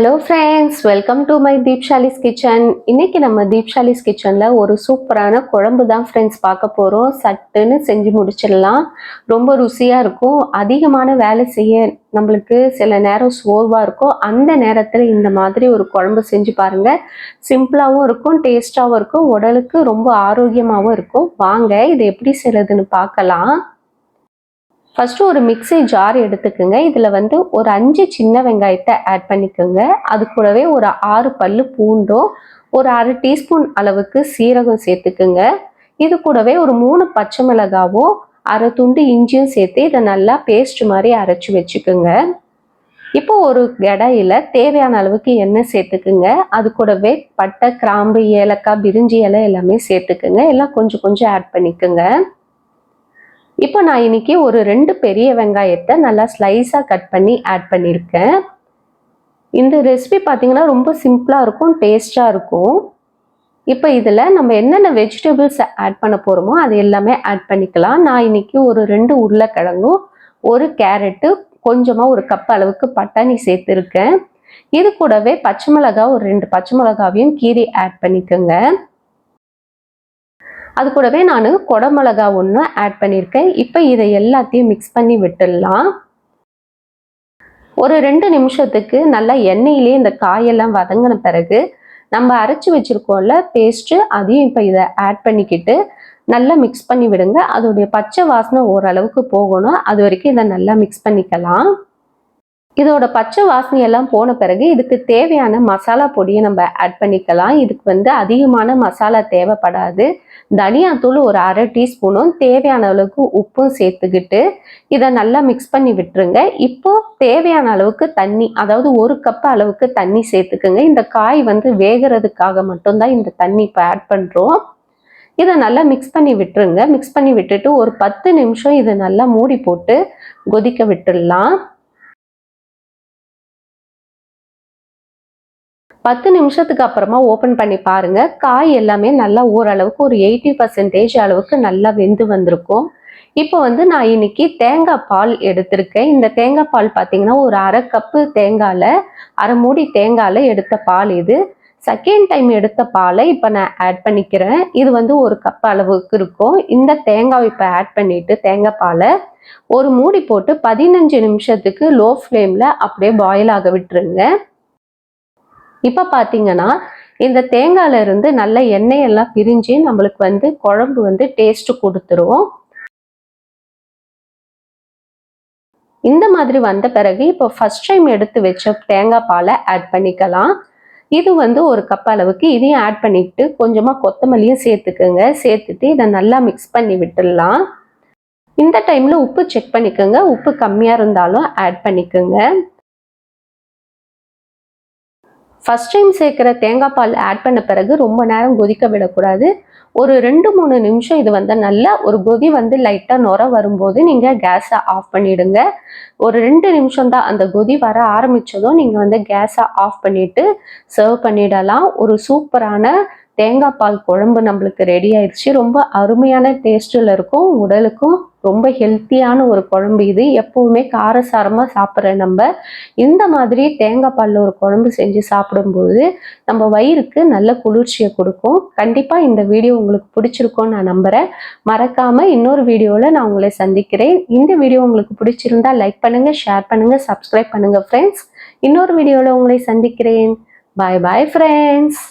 Hello friends welcome to my Deepshali's kitchen இன்னைக்கு நம்ம தீப்ஷாலிஸ் கிச்சனில் ஒரு சூப்பரான குழம்பு தான் ஃப்ரெண்ட்ஸ் பார்க்க போகிறோம் சட்டுன்னு செஞ்சு முடிச்சிடலாம். ரொம்ப ருசியாக இருக்கும். அதிகமான வேலை செய்ய நம்மளுக்கு சில நேரம் சோர்வாக இருக்கும். அந்த நேரத்தில் இந்த மாதிரி ஒரு குழம்பு செஞ்சு பாருங்கள் சிம்பிளாகவும் இருக்கும் டேஸ்ட்டாகவும் இருக்கும். உடலுக்கு ரொம்ப ஆரோக்கியமாகவும் இருக்கும். வாங்க இது எப்படி செய்கிறதுன்னு பார்க்கலாம். ஃபஸ்ட்டு ஒரு மிக்ஸி ஜார் எடுத்துக்கோங்க. இதில் வந்து ஒரு அஞ்சு சின்ன வெங்காயத்தை ஆட் பண்ணிக்கோங்க. அது கூடவே ஒரு ஆறு பல் பூண்டும் ஒரு அரை டீஸ்பூன் அளவுக்கு சீரகம் சேர்த்துக்குங்க. இது கூடவே ஒரு மூணு பச்சை மிளகாவும் அரை துண்டு இஞ்சியும் சேர்த்து இதை நல்லா பேஸ்ட் மாதிரி அரைச்சி வச்சுக்கோங்க. இப்போ ஒரு கடையில் தேவையான அளவுக்கு எண்ணெய் சேர்த்துக்குங்க. அது கூடவே பட்டை கிராம்பு ஏலக்காய் பிரிஞ்சி இலை எல்லாமே சேர்த்துக்குங்க. எல்லாம் கொஞ்சம் கொஞ்சம் ஆட் பண்ணிக்கோங்க. இப்போ நான் இன்னைக்கு ஒரு ரெண்டு பெரிய வெங்காயத்தை நல்லா ஸ்லைஸாக கட் பண்ணி ஆட் பண்ணியிருக்கேன். இந்த ரெசிபி பார்த்தீங்கன்னா ரொம்ப சிம்பிளாக இருக்கும் டேஸ்டாக இருக்கும். இப்போ இதில் நம்ம என்னென்ன வெஜிடபிள்ஸ் ஆட் பண்ண போகிறோமோ அது எல்லாமே ஆட் பண்ணிக்கலாம். நான் இன்னைக்கு ஒரு ரெண்டு உருளைக்கிழங்கும் ஒரு கேரட்டு கொஞ்சமாக ஒரு கப் அளவுக்கு பட்டாணி சேர்த்துருக்கேன். இது கூடவே பச்சை மிளகா ஒரு ரெண்டு பச்சை மிளகாவையும் கீரி ஆட் பண்ணிக்கோங்க. அது கூடவே நான் குடமிளகா ஒன்று ஆட் பண்ணியிருக்கேன் இப்போ இதை எல்லாத்தையும் மிக்ஸ் பண்ணி விட்டுடலாம். ஒரு ரெண்டு நிமிஷத்துக்கு நல்லா எண்ணெயிலே இந்த காயெல்லாம் வதங்கின பிறகு நம்ம அரைச்சி வச்சுருக்கோம்ல பேஸ்ட்டு அதையும் இப்போ இதை ஆட் பண்ணிக்கிட்டு நல்லா மிக்ஸ் பண்ணி விடுங்க. அதோடைய பச்சை வாசனை ஓரளவுக்கு போகணும். அது வரைக்கும் இதை நல்லா மிக்ஸ் பண்ணிக்கலாம். இதோட பச்சை வாசனையெல்லாம் போன பிறகு இதுக்கு தேவையான மசாலா பொடியை நம்ம ஆட் பண்ணிக்கலாம். இதுக்கு வந்து அதிகமான மசாலா தேவைப்படாது. தனியாத்தூள் ஒரு அரை டீஸ்பூனும் தேவையான அளவுக்கு உப்பும் சேர்த்துக்கிட்டு இதை நல்லா மிக்ஸ் பண்ணி விட்டுருங்க. இப்போ தேவையான அளவுக்கு தண்ணி அதாவது ஒரு கப் அளவுக்கு தண்ணி சேர்த்துக்குங்க. இந்த காய் வந்து வேகிறதுக்காக மட்டும்தான் இந்த தண்ணி இப்போ ஆட் பண்ணுறோம் இதை நல்லா மிக்ஸ் பண்ணி விட்டுருங்க. மிக்ஸ் பண்ணி விட்டுட்டு ஒரு பத்து நிமிஷம் இதை நல்லா மூடி போட்டு கொதிக்க விட்டுடலாம். பத்து நிமிஷத்துக்கு அப்புறமா ஓப்பன் பண்ணி பாருங்க. காய் எல்லாமே நல்லா ஓரளவுக்கு ஒரு எயிட்டி பர்சன்டேஜ் அளவுக்கு நல்லா வெந்து வந்திருக்கும். இப்போ வந்து நான் இன்னைக்கு தேங்காய் பால் எடுத்திருக்கேன். இந்த தேங்காய் பால் பார்த்தீங்கன்னா ஒரு அரை கப்பு தேங்காயில் அரை மூடி தேங்காயில் எடுத்த பால் இது. செகண்ட் டைம் எடுத்த பாலை இப்போ நான் ஆட் பண்ணிக்கிறேன். இது வந்து ஒரு கப் அளவுக்கு இருக்கும். இந்த தேங்காய் இப்போ ஆட் பண்ணிட்டு தேங்காய் பாலை ஒரு மூடி போட்டு பதினஞ்சு நிமிஷத்துக்கு லோ ஃப்ளேமில் அப்படியே பாயில் ஆக விட்டுருங்க. இப்போ பார்த்தீங்கன்னா இந்த தேங்காயில இருந்து நல்ல எண்ணெய் எல்லாம் பிரிஞ்சு நம்மளுக்கு வந்து குழம்பு வந்து டேஸ்ட் கொடுத்துரும். இந்த மாதிரி வந்த பிறகு இப்போ ஃபர்ஸ்ட் டைம் எடுத்து வச்ச தேங்காய் பாலை ஆட் பண்ணிக்கலாம். இது வந்து ஒரு கப் அளவுக்கு இதையும் ஆட் பண்ணிட்டு கொஞ்சமாக கொத்தமல்லியும் சேர்த்துக்கோங்க. சேர்த்துட்டு இதை நல்லா மிக்ஸ் பண்ணி விட்டுடலாம். இந்த டைமில் உப்பு செக் பண்ணிக்கோங்க. உப்பு கம்மியாக இருந்தாலும் ஆட் பண்ணிக்கோங்க. ஃபஸ்ட் டைம் சேர்க்குற தேங்காய் பால் ஆட் பண்ண பிறகு ரொம்ப நேரம் கொதிக்க விடக்கூடாது. ஒரு ரெண்டு மூணு நிமிஷம் இது வந்து நல்லா ஒரு கொதி வந்து லைட்டாக நுர வரும்போது நீங்கள் கேஸை ஆஃப் பண்ணிவிடுங்க ஒரு ரெண்டு நிமிஷம் தான் அந்த கொதி வர ஆரம்பித்ததும் நீங்கள் வந்து கேஸை ஆஃப் பண்ணிவிட்டு சர்வ் பண்ணிடலாம். ஒரு சூப்பரான தேங்காய் பால் குழம்பு நம்மளுக்கு ரெடி ஆயிடுச்சு ரொம்ப அருமையான டேஸ்ட்டில் இருக்கும். உடலுக்கும் ரொம்ப ஹெல்த்தியான ஒரு குழம்பு இது. எப்பவுமே காரசாரமாக சாப்பிட்ற நம்ம இந்த மாதிரி தேங்காய் பாலில் ஒரு குழம்பு செஞ்சு சாப்பிடும்போது நம்ம வயிறுக்கு நல்ல குளிர்ச்சியை கொடுக்கும். கண்டிப்பாக இந்த வீடியோ உங்களுக்கு பிடிச்சிருக்கும்னு நான் நம்புகிறேன் மறக்காமல் இன்னொரு வீடியோவில் நான் உங்களை சந்திக்கிறேன். இந்த வீடியோ உங்களுக்கு பிடிச்சிருந்தா லைக் பண்ணுங்கள் ஷேர் பண்ணுங்கள் சப்ஸ்கிரைப் பண்ணுங்கள் ஃப்ரெண்ட்ஸ் இன்னொரு வீடியோவில் உங்களை சந்திக்கிறேன். பாய் பாய் ஃப்ரெண்ட்ஸ்